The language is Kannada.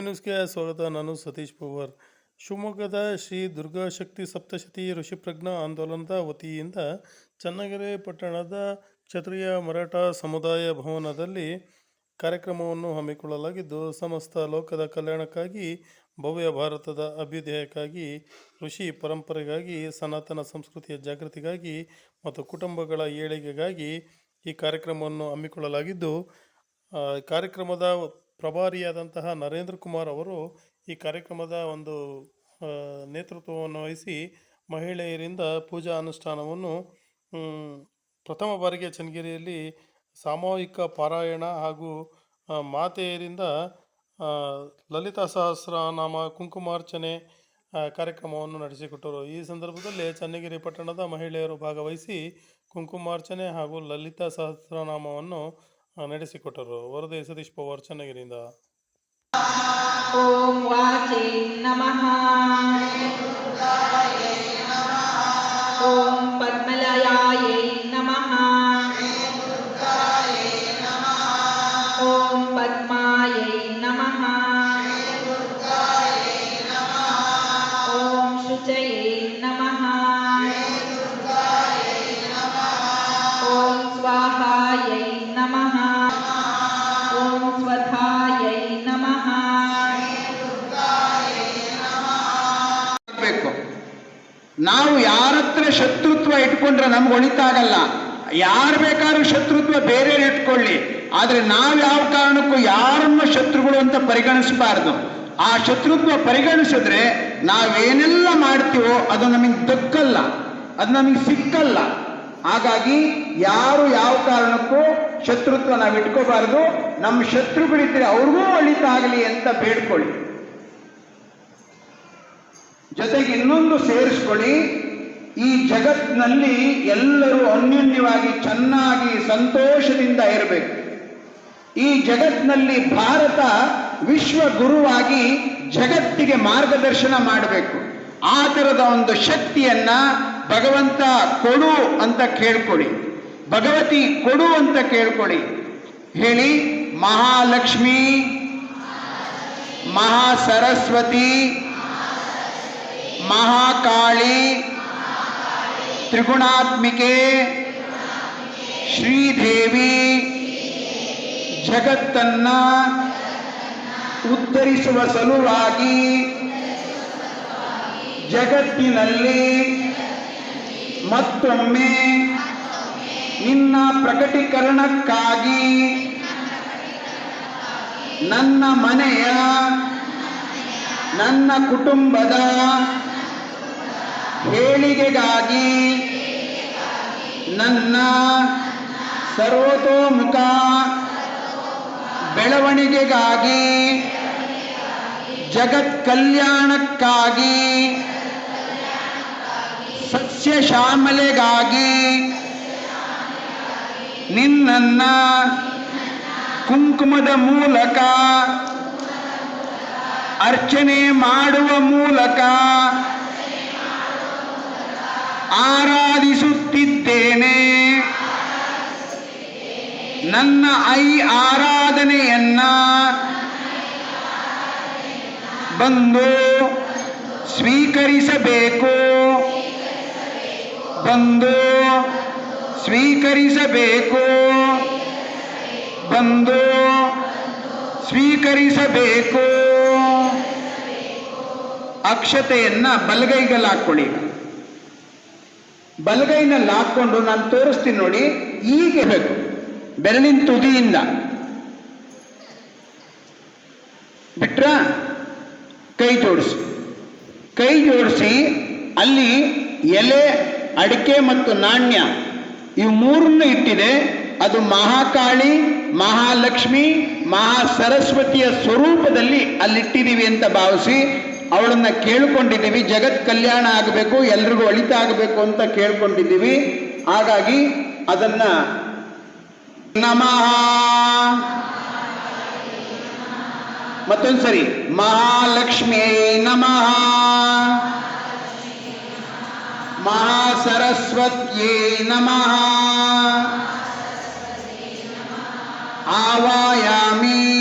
ನ್ಯೂಸ್ಗೆ ಸ್ವಾಗತ. ನಾನು ಸತೀಶ್ ಪವಾರ್. ಶಿವಮೊಗ್ಗದ ಶ್ರೀ ದುರ್ಗಾಶಕ್ತಿ ಸಪ್ತಶತಿ ಋಷಿಪ್ರಜ್ಞಾ ಆಂದೋಲನದ ವತಿಯಿಂದ ಚನ್ನಗಿರಿ ಪಟ್ಟಣದ ಕ್ಷತ್ರಿಯ ಮರಾಠ ಸಮುದಾಯ ಭವನದಲ್ಲಿ ಕಾರ್ಯಕ್ರಮವನ್ನು ಹಮ್ಮಿಕೊಳ್ಳಲಾಗಿದ್ದು, ಸಮಸ್ತ ಲೋಕದ ಕಲ್ಯಾಣಕ್ಕಾಗಿ, ಭವ್ಯ ಭಾರತದ ಅಭ್ಯುದಯಕ್ಕಾಗಿ, ಋಷಿ ಪರಂಪರೆಗಾಗಿ, ಸನಾತನ ಸಂಸ್ಕೃತಿಯ ಜಾಗೃತಿಗಾಗಿ ಮತ್ತು ಕುಟುಂಬಗಳ ಏಳಿಗೆಗಾಗಿ ಈ ಕಾರ್ಯಕ್ರಮವನ್ನು ಹಮ್ಮಿಕೊಳ್ಳಲಾಗಿದ್ದು ಕಾರ್ಯಕ್ರಮದ ಪ್ರಭಾರಿಯಾದಂತಹ ನರೇಂದ್ರ ಕುಮಾರ್ ಅವರು ಈ ಕಾರ್ಯಕ್ರಮದ ಒಂದು ನೇತೃತ್ವವನ್ನು ವಹಿಸಿ ಮಹಿಳೆಯರಿಂದ ಪೂಜಾ ಅನುಷ್ಠಾನವನ್ನು ಪ್ರಥಮ ಬಾರಿಗೆ ಚನ್ನಗಿರಿಯಲ್ಲಿ ಸಾಮೂಹಿಕ ಪಾರಾಯಣ ಹಾಗೂ ಮಾತೆಯರಿಂದ ಲಲಿತಾ ಸಹಸ್ರನಾಮ ಕುಂಕುಮಾರ್ಚನೆ ಕಾರ್ಯಕ್ರಮವನ್ನು ನಡೆಸಿಕೊಟ್ಟರು. ಈ ಸಂದರ್ಭದಲ್ಲಿ ಚನ್ನಗಿರಿ ಪಟ್ಟಣದ ಮಹಿಳೆಯರು ಭಾಗವಹಿಸಿ ಕುಂಕುಮಾರ್ಚನೆ ಹಾಗೂ ಲಲಿತಾ ಸಹಸ್ರನಾಮವನ್ನು ನಡೆಸಿಕೊಟ್ಟರು. ವರದೆ ಸತೀಶ್ ಪವಾರ್ ಚನ್ನಗಿರಿಯಿಂದ. ಓಂ ವಾಚೇ ನಮಃ. ಓಂ ನಾವು ಯಾರ ಹತ್ರ ಶತ್ರುತ್ವ ಇಟ್ಕೊಂಡ್ರೆ ನಮ್ಗೆ ಒಳಿತಾಗಲ್ಲ. ಯಾರು ಬೇಕಾದ್ರೂ ಶತ್ರುತ್ವ ಬೇರೆ ಇಟ್ಕೊಳ್ಳಿ. ಆದ್ರೆ ನಾವು ಯಾವ ಕಾರಣಕ್ಕೂ ಯಾರನ್ನು ಶತ್ರುಗಳು ಅಂತ ಪರಿಗಣಿಸಬಾರ್ದು. ಆ ಶತ್ರುತ್ವ ಪರಿಗಣಿಸಿದ್ರೆ ನಾವೇನೆಲ್ಲ ಮಾಡ್ತೀವೋ ಅದು ನಮಗೆ ದಕ್ಕಲ್ಲ ಅದು ನಮಗೆ ಸಿಕ್ಕಲ್ಲ. ಹಾಗಾಗಿ ಯಾರು ಯಾವ ಕಾರಣಕ್ಕೂ ಶತ್ರುತ್ವ ನಾವು ಇಟ್ಕೋಬಾರ್ದು. ನಮ್ಮ ಶತ್ರುಗಳಿದ್ರೆ ಅವ್ರಿಗೂ ಒಳಿತಾಗಲಿ ಅಂತ ಬೇಡ್ಕೊಳ್ಳಿ. ಜೊತೆಗೆ ಇನ್ನೊಂದು ಸೇರಿಸ್ಕೊಳ್ಳಿ. ಈ ಜಗತ್ನಲ್ಲಿ ಎಲ್ಲರೂ ಅನ್ಯೋನ್ಯವಾಗಿ ಚೆನ್ನಾಗಿ ಸಂತೋಷದಿಂದ ಇರಬೇಕು. ಈ ಜಗತ್ನಲ್ಲಿ ಭಾರತ ವಿಶ್ವ ಗುರುವಾಗಿ ಜಗತ್ತಿಗೆ ಮಾರ್ಗದರ್ಶನ ಮಾಡಬೇಕು. ಆ ಥರದ ಒಂದು ಶಕ್ತಿಯನ್ನ ಭಗವಂತ ಕೊಡು ಅಂತ ಕೇಳ್ಕೊಳ್ಳಿ ಭಗವತಿ ಕೊಡು ಅಂತ ಕೇಳ್ಕೊಳ್ಳಿ ಹೇಳಿ, ಮಹಾಲಕ್ಷ್ಮಿ ಮಹಾ ಸರಸ್ವತಿ ಮಹಾಕಾಳಿ ತ್ರಿಗುಣಾತ್ಮಿಕೆ. ಶ್ರೀದೇವಿ ಜಗತ್ತನ್ನ ಉದ್ಧರಿಸುವ ಸಲುವಾಗಿ ಜಗತ್ತಿನಲ್ಲಿ ಮತ್ತೊಮ್ಮೆ ನಿನ್ನ ಪ್ರಕಟೀಕರಣಕ್ಕಾಗಿ ನನ್ನ ಮನೆಯ ನನ್ನ ಕುಟುಂಬದ ಏಳಿಗೆಗಾಗಿ ನನ್ನ ಸರ್ವತೋಮುಖ ಬೆಳವಣಿಗೆಗಾಗಿ ಜಗತ್ ಕಲ್ಯಾಣಕ್ಕಾಗಿ ಸಸ್ಯ ಶ್ಯಾಮಲೆಗಾಗಿ ನಿನ್ನನ್ನ ಕುಂಕುಮದ ಮೂಲಕ ಅರ್ಚನೆ ಮಾಡುವ ಮೂಲಕ ಆರಾಧಿಸುತ್ತಿದ್ದೇನೆ. ನನ್ನ ಐ ಆರಾಧನೆಯನ್ನ ಬಂದು ಸ್ವೀಕರಿಸಬೇಕು. ಬಂದು ಸ್ವೀಕರಿಸಬೇಕು. ಬಂದು ಸ್ವೀಕರಿಸಬೇಕು. ಅಕ್ಷತೆಯನ್ನ ಬಲಗೈಗಲಾಕೊಳ್ಳಿ. ಬಲಗೈನಲ್ಲಿ ಹಾಕ್ಕೊಂಡು ನಾನು ತೋರಿಸ್ತೀನಿ ನೋಡಿ, ಹೀಗೆ ಬೇಕು. ಬೆರಳಿನ ತುದಿಯಿಂದ. ಬಿಟ್ರ? ಕೈ ಜೋಡಿಸಿ. ಕೈ ಜೋಡಿಸಿ, ಅಲ್ಲಿ ಎಲೆ, ಅಡಿಕೆ ಮತ್ತು ನಾಣ್ಯ ಇವು ಮೂರನ್ನು ಇಟ್ಟಿದೆ. ಅದು ಮಹಾಕಾಳಿ, ಮಹಾಲಕ್ಷ್ಮಿ ಮಹಾ ಸರಸ್ವತಿಯ ಸ್ವರೂಪದಲ್ಲಿ ಅಲ್ಲಿಟ್ಟಿದ್ದೀವಿ ಅಂತ ಭಾವಿಸಿ ಅವಳನ್ನ ಕೇಳ್ಕೊಂಡಿದ್ದೀವಿ, ಜಗತ್ ಕಲ್ಯಾಣ ಆಗಬೇಕು, ಎಲ್ರಿಗೂ ಒಳಿತಾಗಬೇಕು ಅಂತ ಕೇಳ್ಕೊಂಡಿದ್ದೀವಿ. ಹಾಗಾಗಿ ಅದನ್ನ ನಮಃ. ಮತ್ತೊಂದ್ಸರಿ ಮಹಾಲಕ್ಷ್ಮೀ ನಮಃ. ಮಹಾಸರಸ್ವತ್ಯೇ ನಮಃ. ಆವಾಯಾಮಿ.